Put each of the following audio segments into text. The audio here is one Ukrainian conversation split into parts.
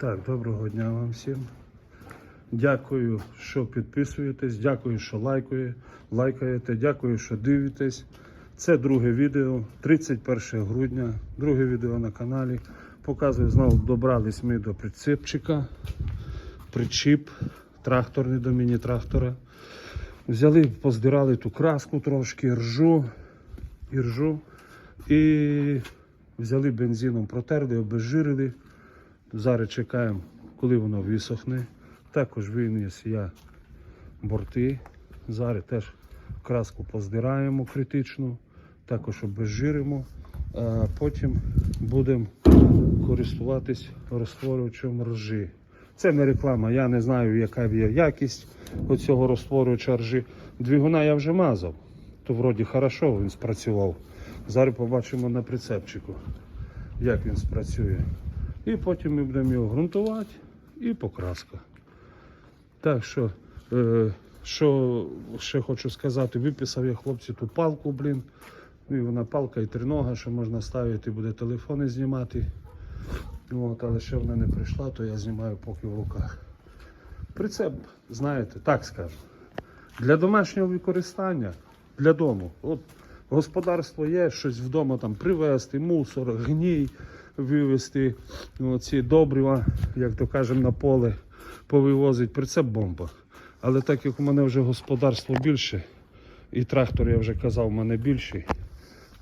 Так, доброго дня вам всім. Дякую, що підписуєтесь, дякую, що лайкує, лайкаєте, дякую, що дивитесь. Це друге відео, 31 грудня, друге відео на каналі. Показую, знову добрались ми до прицепчика. Причіп, тракторний до міні-трактора. Взяли, поздирали ту краску трошки, ржу, і ржу. І взяли бензином, протерли, обезжирили. Зараз чекаємо, коли воно висохне. Також виніс я борти. Зараз теж краску поздираємо критично, також обезжиримо, а потім будемо користуватись розтворювачем ржи. Це не реклама, я не знаю, яка є якість оцього розтворювача ржи. Двигуна я вже мазав, то вроді хорошо він спрацював. Зараз побачимо на прицепчику, як він спрацює. І потім ми будемо його ґрунтувати і покраска. Так що, е, що ще хочу сказати, виписав я хлопці ту палку, блін. Ну, і вона палка і тринога, що можна ставити, буде телефони знімати. От, але ще вона не прийшла, то я знімаю поки в руках. Прицеп, знаєте, так скажу. Для домашнього використання, для дому. От господарство є, щось вдома там привезти, мусор, гній вивезти, ці добрива, як то кажемо, на поле повивозить. Прицеп бомба. Але так як у мене вже господарство більше, і трактор, я вже казав, у мене більший.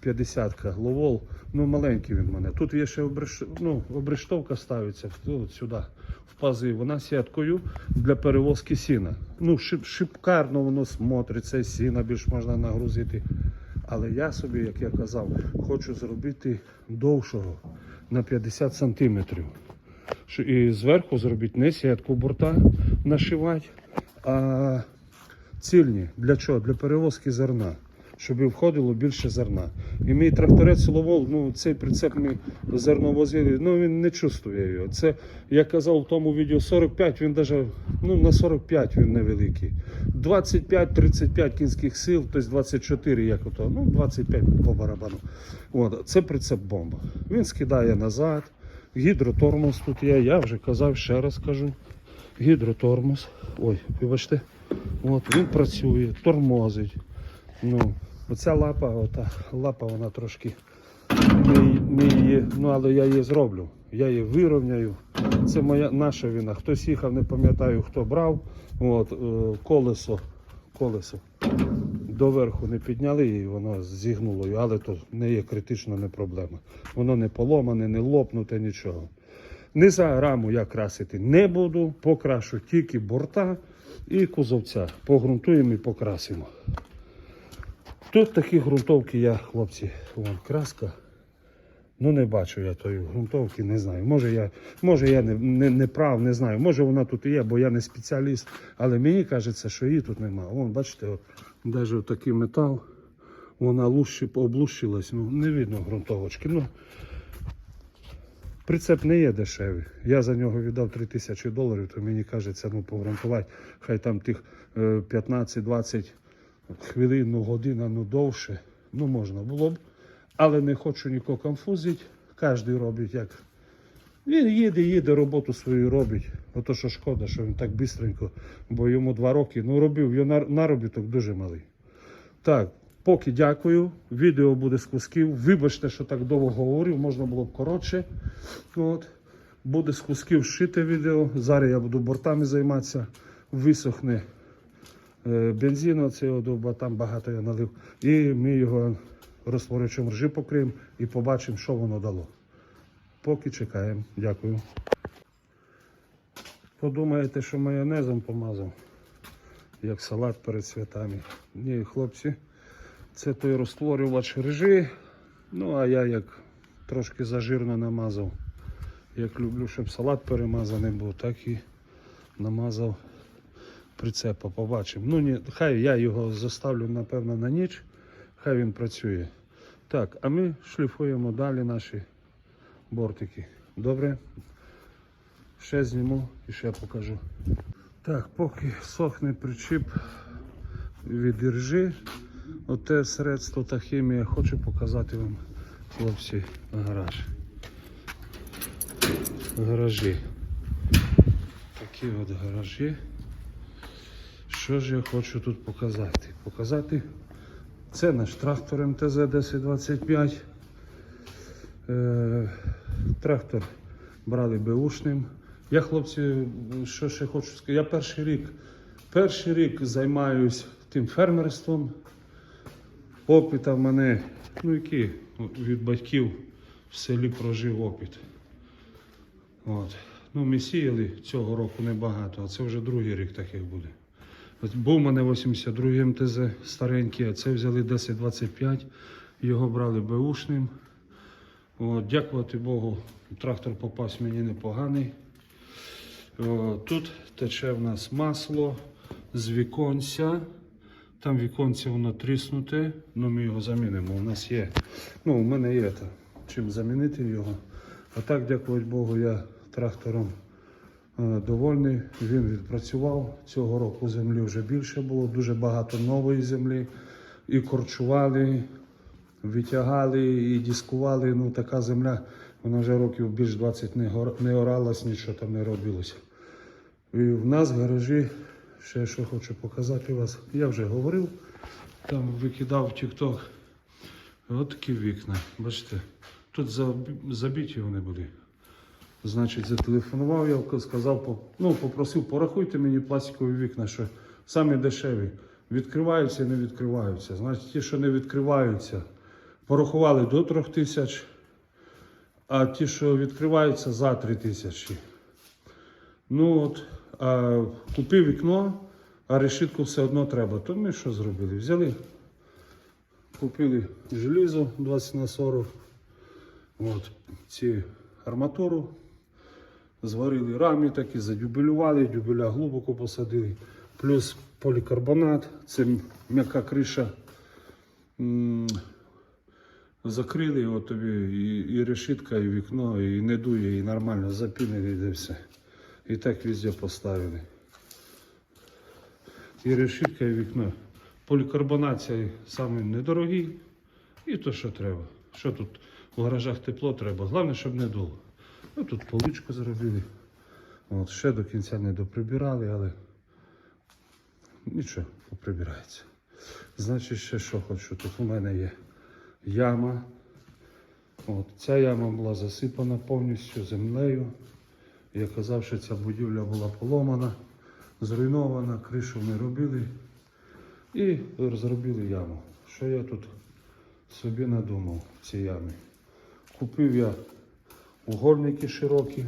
50-ка ловол, ну маленький він в мене. Тут є ще обреш... ну, обрештовка ставиться ну, от сюди, в пази. Вона сіткою для перевозки сіна. Ну, шип... шипкарно воно смотриться, сіна більш можна нагрузити. Але я собі, як я казав, хочу зробити довшого на 50 сантиметрів. І зверху зробити не сітку борта нашивати, а цільні. Для чого? Для перевозки зерна. Щоб входило більше зерна. І мій тракторець ловов, ну цей прицеп ми зерно возили, ну він не чувствує його. Це, я казав в тому відео 45, він даже, ну на 45 він невеликий. 25-35 кінських сил, тобто 24, як ото, ну 25 по барабану. От, це прицеп бомба. Він скидає назад. Гідротормоз тут є, я вже казав, ще раз кажу. Гідротормоз. Ой, вибачте. От, він працює, тормозить. Ну, оця лапа, ота лапа, вона трошки не, не її, ну але я її зроблю. Я її вирівняю. Це моя наша вина. Хтось їхав, не пам'ятаю, хто брав. От, е, колесо, колесо доверху не підняли її, воно зігнуло, але то не є критично не проблема. Воно не поломане, не лопнуте, нічого. Низа раму я красити не буду, покрашу тільки борта і кузовця. Погрунтуємо і покрасимо. Тут такі ґрунтовки я, хлопці, вон краска. Ну не бачу я тої ґрунтовки, не знаю. Може я, може я не, не, не прав, не знаю. Може вона тут і є, бо я не спеціаліст. Але мені кажеться, що її тут немає. Вон, бачите, от, навіть такий метал, вона лущи, облущилась, ну не видно ґрунтовочки. Ну, Прицеп не є дешевий. Я за нього віддав 3 тисячі доларів, то мені кажеться, ну погрунтувати, хай там тих е, 15-20 хвилин, ну година, ну довше. Ну можна було б. Але не хочу нікого конфузити. Кожен робить як. Він їде, їде, роботу свою робить. Ото що шкода, що він так швидко, бо йому два роки. Ну робив, його наробіток дуже малий. Так, поки дякую. Відео буде з кусків. Вибачте, що так довго говорив, можна було б коротше. От. Буде з кусків шите відео. Зараз я буду бортами займатися. Висохне е, бензин, оцього дуба, там багато я налив. І ми його розтворюючим ржи покриємо і побачимо, що воно дало. Поки чекаємо. Дякую. Подумаєте, що майонезом помазав, як салат перед святами. Ні, хлопці, це той розтворювач ржи. Ну, а я як трошки зажирно намазав. Як люблю, щоб салат перемазаний був, так і намазав прицепа. Побачимо. Ну, ні, хай я його заставлю, напевно, на ніч, хай він працює. Так, а ми шліфуємо далі наші бортики. Добре? Ще зніму і ще покажу. Так, поки сохне причіп від іржи, оте средство та хімія, хочу показати вам, хлопці, гараж. Гаражі. Такі от гаражі. Що ж я хочу тут показати? Показати це наш трактор МТЗ 1025. Е, трактор брали беушним. Я, хлопці, що ще хочу сказати, я перший рік, перший рік займаюсь тим фермерством. Опита в мене, ну які від батьків в селі прожив опит. От. Ну, ми сіяли цього року небагато, а це вже другий рік таких буде. От був у мене 82 МТЗ старенький, а це взяли 1025, його брали беушним. От, дякувати Богу, трактор попався мені непоганий. О, тут тече в нас масло з віконця. Там віконце воно тріснуте, ну ми його замінимо. У нас є. Ну, у мене є та, чим замінити його. А так, дякувати Богу, я трактором довольний. Він відпрацював. Цього року землі вже більше було, дуже багато нової землі. І корчували, витягали, і дискували. Ну, така земля, вона вже років більш 20 не, гор- не оралась, нічого там не робилося. І в нас в гаражі, ще що хочу показати вас, я вже говорив, там викидав в TikTok. От такі вікна. Бачите, тут заб- забиті вони були. Значить, зателефонував я, сказав, ну, попросив, порахуйте мені пластикові вікна, що самі дешеві. Відкриваються і не відкриваються. Значить, ті, що не відкриваються, порахували до трьох тисяч, а ті, що відкриваються, за три тисячі. Ну от, а купив вікно, а решітку все одно треба. То ми що зробили? Взяли, купили желізо 20 на 40, от, ці арматуру, зварили рамі такі, задюбелювали, дюбеля глибоко посадили, плюс полікарбонат, це м'яка криша. Закрили його тобі і, і решітка, і вікно, і не дує, і нормально запінили, і все. І так везде поставили. І решітка, і вікно. Полікарбонат цей самий недорогий. І то, що треба. Що тут у гаражах тепло треба. Головне, щоб не дуло. Ну тут поличку зробили. От, ще до кінця не доприбирали, але нічого, поприбирається. Значить, ще що хочу. Тут у мене є яма. От, ця яма була засипана повністю землею. Я казав, що ця будівля була поломана, зруйнована, кришу ми робили і зробили яму. Що я тут собі надумав в цій ямі? Купив я угольники широкі,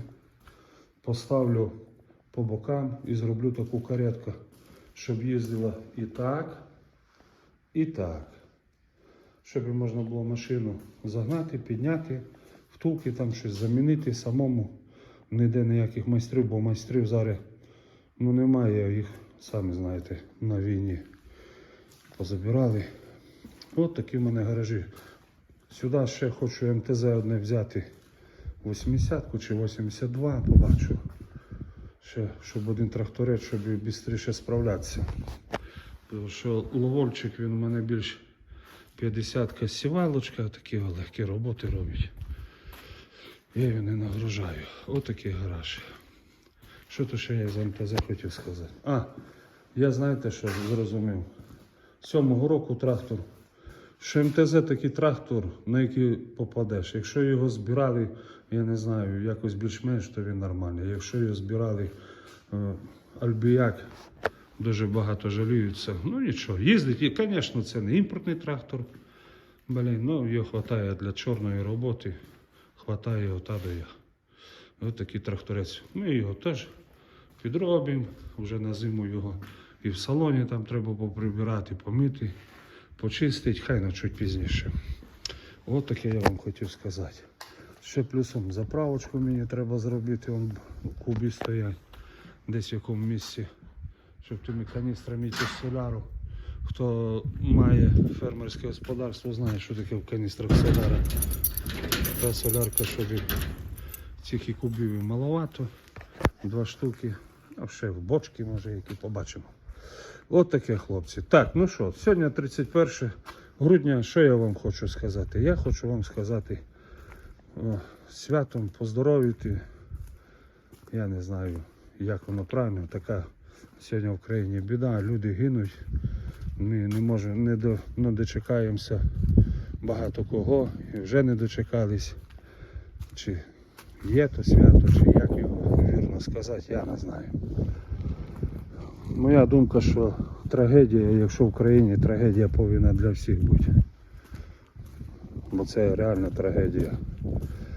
поставлю по бокам і зроблю таку каретку, щоб їздила і так, і так. Щоб можна було машину загнати, підняти, втулки там щось замінити самому. Ніде ніяких майстрів, бо майстрів зараз ну, немає, їх, самі знаєте, на війні позабирали. От такі в мене гаражі. Сюди ще хочу МТЗ одне взяти 80-ку чи 82, побачу. Ще, щоб один тракторець, щоб швидше справлятися. Тому що ловольчик він у мене більш 50-ка сівалочка, такі легкі роботи робить. Я його не нагружаю. Отакий гараж. Що то ще я з МТЗ хотів сказати? А, я знаєте, що зрозумів. Сьомого року трактор. Що МТЗ такий трактор, на який попадеш. Якщо його збирали, я не знаю, якось більш-менш, то він нормальний. Якщо його збирали е, Альбіяк, дуже багато жаліються. Ну нічого, їздить. І, звісно, це не імпортний трактор. Блін, ну його вистачає для чорної роботи. Хватає його та до я. Ось такий тракторець. Ми його теж підробимо. Вже на зиму його і в салоні там треба поприбирати, помити, почистити, хай на чуть пізніше. От таке я вам хотів сказати. Ще плюсом заправочку мені треба зробити, вон в кубі стоять, десь в якому місці, щоб тими каністрами з соляру. Хто має фермерське господарство, знає, що таке в каністрах соляра. Та солярка, щоб цих кубів маловато. Два штуки. А ще в бочки, може, які побачимо. От таке, хлопці. Так, ну що, сьогодні 31 грудня. Що я вам хочу сказати? Я хочу вам сказати о, святом поздоровити. Я не знаю, як воно правильно, така сьогодні в країні біда, люди гинуть. Ми не можемо, не, до, не дочекаємося багато кого і вже не дочекались. Чи є то свято, чи як його вірно сказати, я не знаю. Моя думка, що трагедія, якщо в країні трагедія повинна для всіх бути. Бо це реальна трагедія.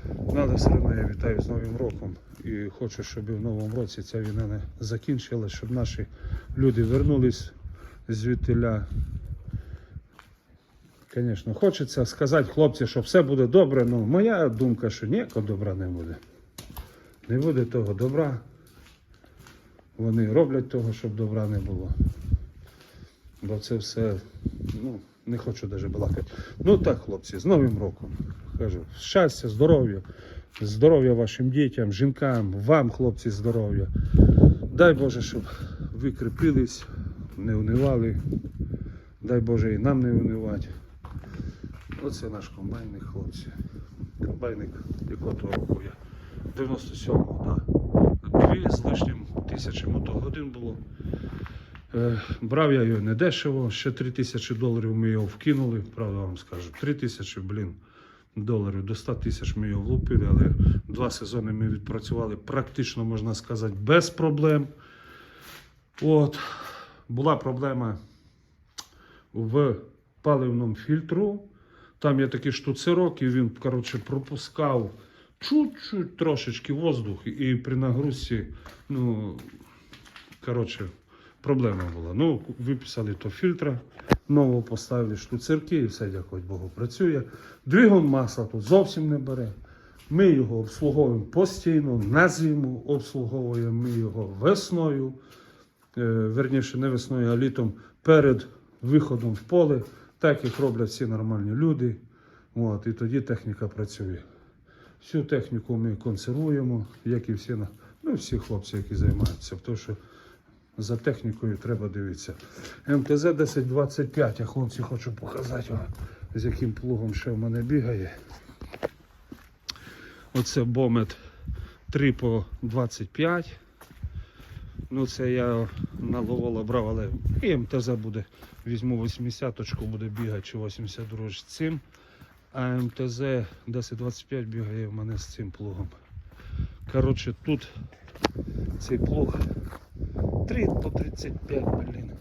Ну, Але все одно я вітаю з Новим роком і хочу, щоб в новому році ця війна не закінчилась, щоб наші люди вернулись звідтиля. Звісно, хочеться сказати хлопці, що все буде добре, але моя думка, що ніякого добра не буде. Не буде того добра. Вони роблять того, щоб добра не було. Бо це все, ну, не хочу навіть балакати. Ну так, хлопці, з Новим роком. Кажу, щастя, здоров'я, здоров'я вашим дітям, жінкам, вам, хлопці, здоров'я. Дай Боже, щоб ви крепились, не унивали. Дай Боже і нам не унивати. Оце наш комбайник, хлопці. Комбайник, якого року я. 97-го, так. Дві з лишнім тисячі мотогодин було. Е, брав я його не дешево, ще 3 тисячі доларів ми його вкинули, правда вам скажу. 3 тисячі, блін, доларів до 100 тисяч ми його влупили, але два сезони ми відпрацювали практично, можна сказати, без проблем. От, була проблема в паливному фільтру. Там є такий штуцерок, і він, коротше, пропускав чуть-чуть трошечки воздух, і при нагрузці, ну, коротше, проблема була. Ну, виписали то фільтра, нового поставили штуцерки, і все, дякувати Богу, працює. Двигун масла тут зовсім не бере. Ми його обслуговуємо постійно, на зиму обслуговуємо ми його весною, е, верніше не весною, а літом перед виходом в поле, так як роблять всі нормальні люди. От, і тоді техніка працює. Всю техніку ми консервуємо, як і всі, ну, всі хлопці, які займаються. Тому що за технікою треба дивитися. МТЗ 1025, я хлопці хочу показати, вам, з яким плугом ще в мене бігає. Оце Бомет 3 по 25. Ну це я на Ловола брав, але і МТЗ буде. Візьму 80-очку, буде бігати чи 82 з цим. А МТЗ 1025 бігає в мене з цим плугом. Коротше, тут цей плуг 3 по 35, блін.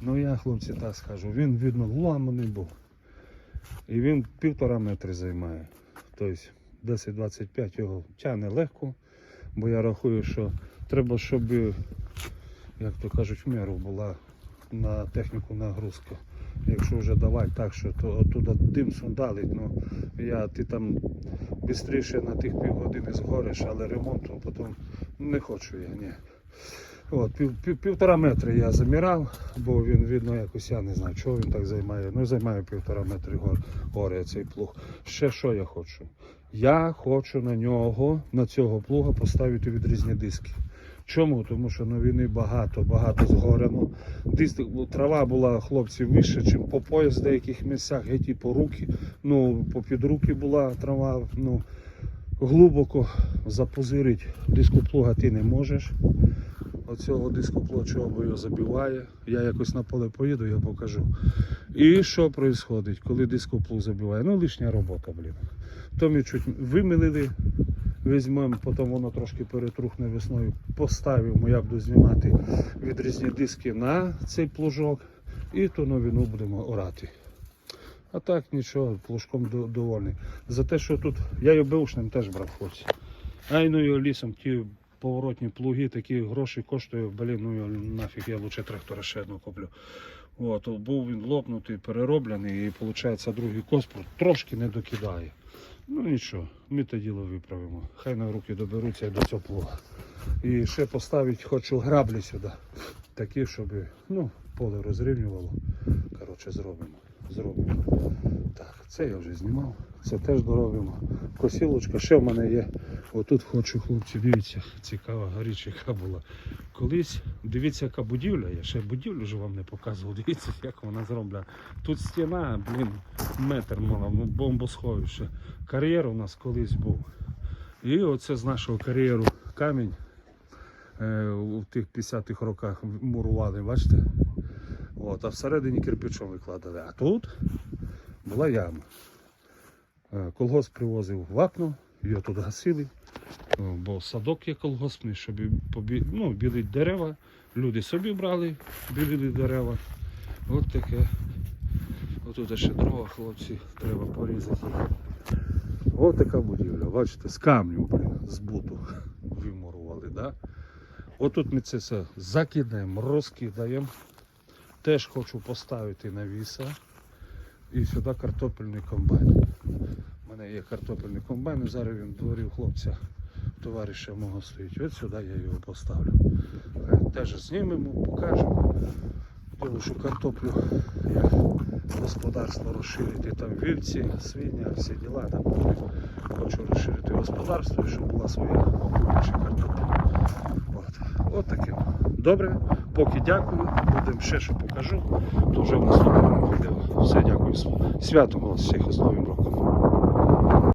Ну я, хлопці, так скажу, він видно ламаний був. І він півтора метри займає. Тобто 10-25 його тягне легко, бо я рахую, що треба, щоб, як то кажуть, в міру була на техніку нагрузка. Якщо вже давати так, що то оттуда дим сундалить, ну я ти там швидше на тих півгодини згориш, але ремонту потім не хочу я, ні. От, пів, пів, півтора метри я замірав, бо він видно якось, я не знаю, чого він так займає. Ну, займає півтора метри гор, гори цей плуг. Ще що я хочу? Я хочу на нього, на цього плуга поставити відрізні диски. Чому? Тому що на війни багато, багато згорено. Диск, трава була хлопці вище, ніж по пояс в деяких місцях, геть і по руки. Ну, по під руки була трава. Ну, глибоко запозирить дископлуга ти не можеш. Оцього дископлуга чого бо його забиває. Я якось на поле поїду, я покажу. І що відбувається, коли дископлуг забиває? Ну, лишня робота, блін. То ми чуть вимилили, візьмемо, потім воно трошки перетрухне весною. Поставимо, я буду знімати відрізні диски на цей плужок і ту новину будемо орати. А так нічого, плужком довольний. За те, що тут я його беушним теж брав хлопці. А й ну його лісом ті поворотні плуги, такі гроші коштують, блін, ну його нафіг, я лучше трактора ще одного куплю. От, був він лопнутий, перероблений, і виходить другий коспор трошки не докидає. Ну нічого, ми те діло виправимо. Хай на руки доберуться до цього плуга. І ще поставити хочу граблі сюди. Такі, щоб ну, поле розрівнювало. Коротше, зробимо. Зробимо. Так, це я вже знімав. Це теж доробимо. Косілочка, ще в мене є. Отут хочу, хлопці, дивіться, цікава горіч, яка була. Колись, дивіться, яка будівля є. Ще будівлю ж вам не показував. Дивіться, як вона зроблена. Тут стіна, блін, метр мала, ну, бомбосховище. Кар'єр у нас колись був. І оце з нашого кар'єру камінь е, у тих 50-х роках мурували, бачите? От, а всередині кирпичом викладали. А тут була яма. Е, Колгосп привозив вапно, його тут гасили, е, бо садок є колгоспний, щоб ну, білить дерева. Люди собі брали, білили дерева. От таке. Отут ще дрова, хлопці, треба порізати. От така будівля, бачите, з камню, з буту вимурували. Да? Отут ми це все закидаємо, розкидаємо. Теж хочу поставити навіса. І сюди картопельний комбайн. У мене є картопельний комбайн, і зараз він в дворі у хлопця, товариша мого стоїть. От сюди я його поставлю. Е, Теж знімемо, покажемо. Тому що картоплю як господарство розширити, там вівці, свиня, всі діла. Там хочу розширити господарство, щоб була своя більше картопля. От. От таким. Добре, поки дякую. Будемо ще що покажу. То вже в наступному відео. Все, дякую. Святом вас всіх з Новим роком.